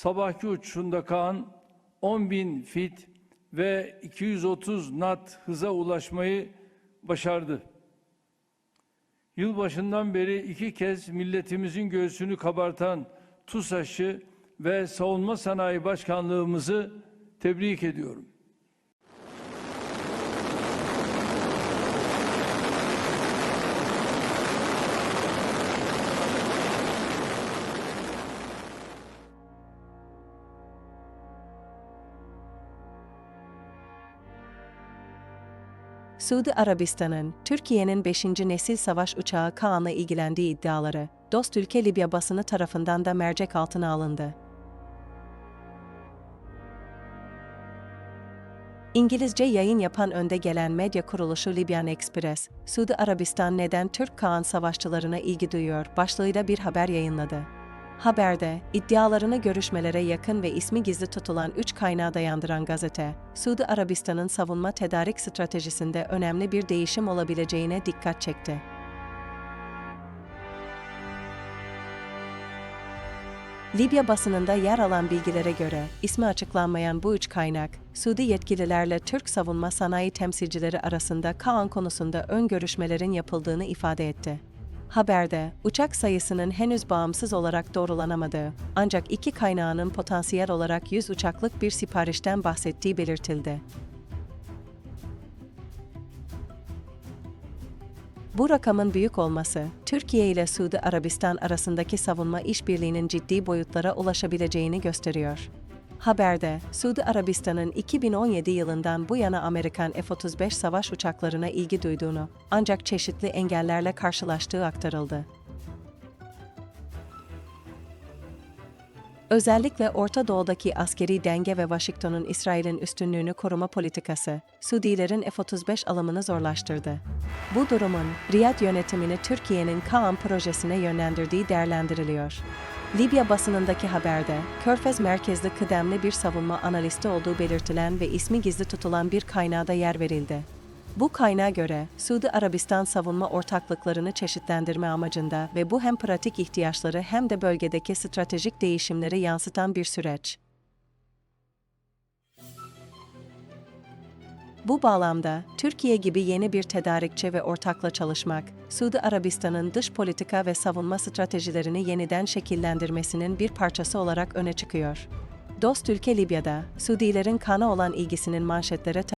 sabahki uçuşunda Kaan 10 bin fit ve 230 nat hıza ulaşmayı başardı. Yılbaşından beri iki kez milletimizin göğsünü kabartan TUSAŞ'ı ve Savunma Sanayi Başkanlığımızı tebrik ediyorum. Suudi Arabistan'ın Türkiye'nin 5. nesil savaş uçağı Kaan'la ilgilendiği iddiaları, dost ülke Libya basını tarafından da mercek altına alındı. İngilizce yayın yapan önde gelen medya kuruluşu Libyan Express, Suudi Arabistan neden Türk Kaan savaşçılarına ilgi duyuyor başlığıyla bir haber yayınladı. Haberde, iddialarını görüşmelere yakın ve ismi gizli tutulan üç kaynağa dayandıran gazete, Suudi Arabistan'ın savunma tedarik stratejisinde önemli bir değişim olabileceğine dikkat çekti. Libya basınında yer alan bilgilere göre, ismi açıklanmayan bu üç kaynak, Suudi yetkililerle Türk savunma sanayi temsilcileri arasında Kaan konusunda ön görüşmelerin yapıldığını ifade etti. Haberde, uçak sayısının henüz bağımsız olarak doğrulanamadığı, ancak iki kaynağının potansiyel olarak 100 uçaklık bir siparişten bahsettiği belirtildi. Bu rakamın büyük olması, Türkiye ile Suudi Arabistan arasındaki savunma işbirliğinin ciddi boyutlara ulaşabileceğini gösteriyor. Haberde, Suudi Arabistan'ın 2017 yılından bu yana Amerikan F-35 savaş uçaklarına ilgi duyduğunu, ancak çeşitli engellerle karşılaştığı aktarıldı. Özellikle Orta Doğu'daki askeri denge ve Washington'un İsrail'in üstünlüğünü koruma politikası, Suudilerin F-35 alımını zorlaştırdı. Bu durumun, Riyad yönetimini Türkiye'nin Kaan projesine yönlendirdiği değerlendiriliyor. Libya basınındaki haberde, Körfez merkezli kıdemli bir savunma analisti olduğu belirtilen ve ismi gizli tutulan bir kaynağa yer verildi. Bu kaynağa göre, Suudi Arabistan savunma ortaklıklarını çeşitlendirme amacında ve bu hem pratik ihtiyaçları hem de bölgedeki stratejik değişimleri yansıtan bir süreç. Bu bağlamda, Türkiye gibi yeni bir tedarikçi ve ortakla çalışmak, Suudi Arabistan'ın dış politika ve savunma stratejilerini yeniden şekillendirmesinin bir parçası olarak öne çıkıyor. Dost ülke Libya'da, Suudilerin kana olan ilgisinin manşetlere